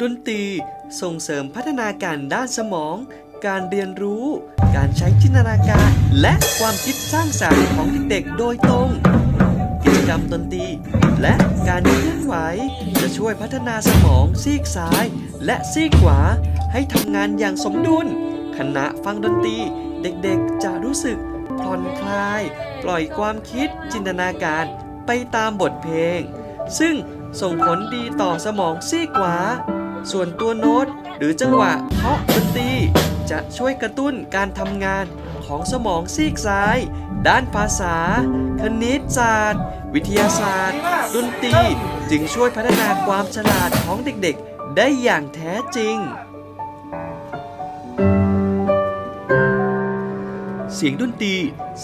ดนตรีส่งเสริมพัฒนาการด้านสมอง การเรียนรู้ การใช้จินตนาการ และความคิดสร้างสรรค์ของเด็กๆ โดยตรง กิจกรรมดนตรี และการเคลื่อนไหว จะช่วยพัฒนาสมองซีกซ้าย และซีกขวา ให้ทำงานอย่างสมดุล ขณะฟังดนตรี เด็กๆ จะรู้สึกผ่อนคลาย ปล่อยความคิดจินตนาการไปตามบทเพลง ซึ่ง ส่งผลดีต่อสมองซีกขวา ส่วนตัวโน้ตหรือจังหวะเคาะดนตรีจะช่วยกระตุ้นการทำงานของสมองซีกซ้าย ด้านภาษา คณิตศาสตร์ วิทยาศาสตร์ ดนตรีจึงช่วยพัฒนาความฉลาดของเด็กๆ ได้อย่างแท้จริง เสียงดนตรี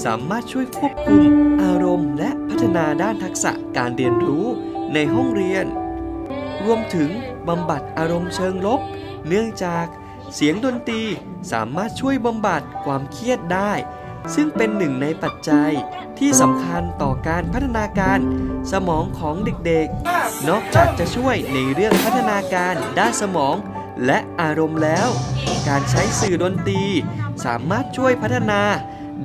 สามารถช่วยควบคุมอารมณ์และพัฒนาด้านทักษะการเรียนรู้ ในห้องเรียน รวมถึงบำบัดอารมณ์เชิงลบ เนื่องจากเสียงดนตรีสามารถช่วยบำบัดความเครียดได้ ซึ่งเป็นหนึ่งในปัจจัยที่สำคัญต่อการพัฒนาการสมองของเด็กๆ นอกจากจะช่วยในเรื่องพัฒนาการด้านสมองและอารมณ์แล้ว การใช้สื่อดนตรีสามารถช่วยพัฒนา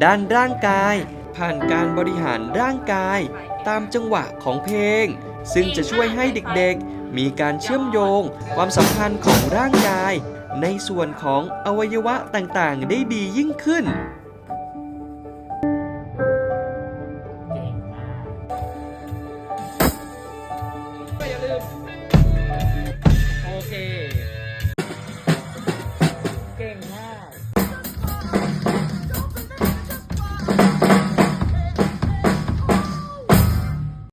ด้านร่างกาย ผ่านการบริหารร่างกาย ตามจังหวะของเพลง ซึ่งจะช่วยให้เด็กๆ มีการเชื่อมโยง ความสัมพันธ์ของร่างกาย ในส่วนของอวัยวะต่างๆ ได้ดียิ่งขึ้นอย่าลืม